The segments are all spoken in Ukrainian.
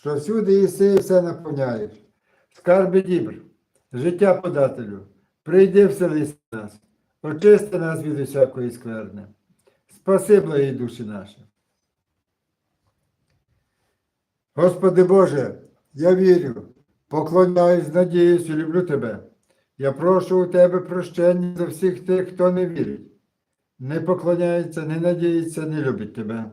що всюди єси і все наповняєш, скарби дібр, життя подателю, прийди вселися нас, очисти нас від усякої скверни. Спаси благі душі наші. Господи Боже, я вірю, поклоняюсь, надіюсь і люблю Тебе. Я прошу у Тебе прощення за всіх тих, хто не вірить, не поклоняється, не надіється, не любить Тебе.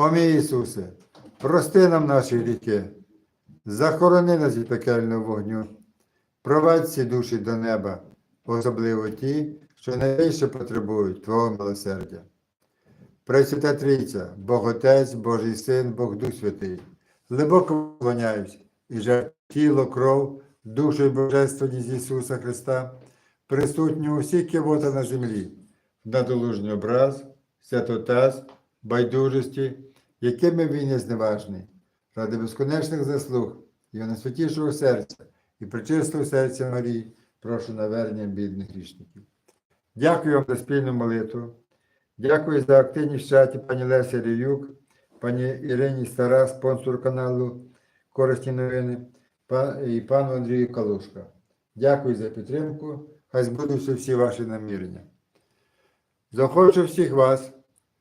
О Ісусе, прости нам наші гріхи, захорони нас від пекельного вогню, провадь всі душі до неба, особливо ті, що найбільше потребують Твого милосердя. Пресвята Трійця, Бог Отець, Божий Син, Бог Дух Святий, глибоко вклоняюсь і жертв тіло, кров, душу і божественність Ісуса Христа, присутню у всіх кивота на землі, надолужний образ, святотаз, байдужості, якими він є зневажний, ради безконечних заслуг Його найсвятішого серця і причистого серця Марії, прошу навернення бідних грішників. Дякую вам за спільну молитву. Дякую за активність в чаті пані Лесі Рівюк, пані Ірині Стара, спонсор каналу Корисні новини, і пану Андрію Калушка. Дякую за підтримку. Хай збудуться всі ваші намірення. Захочу всіх вас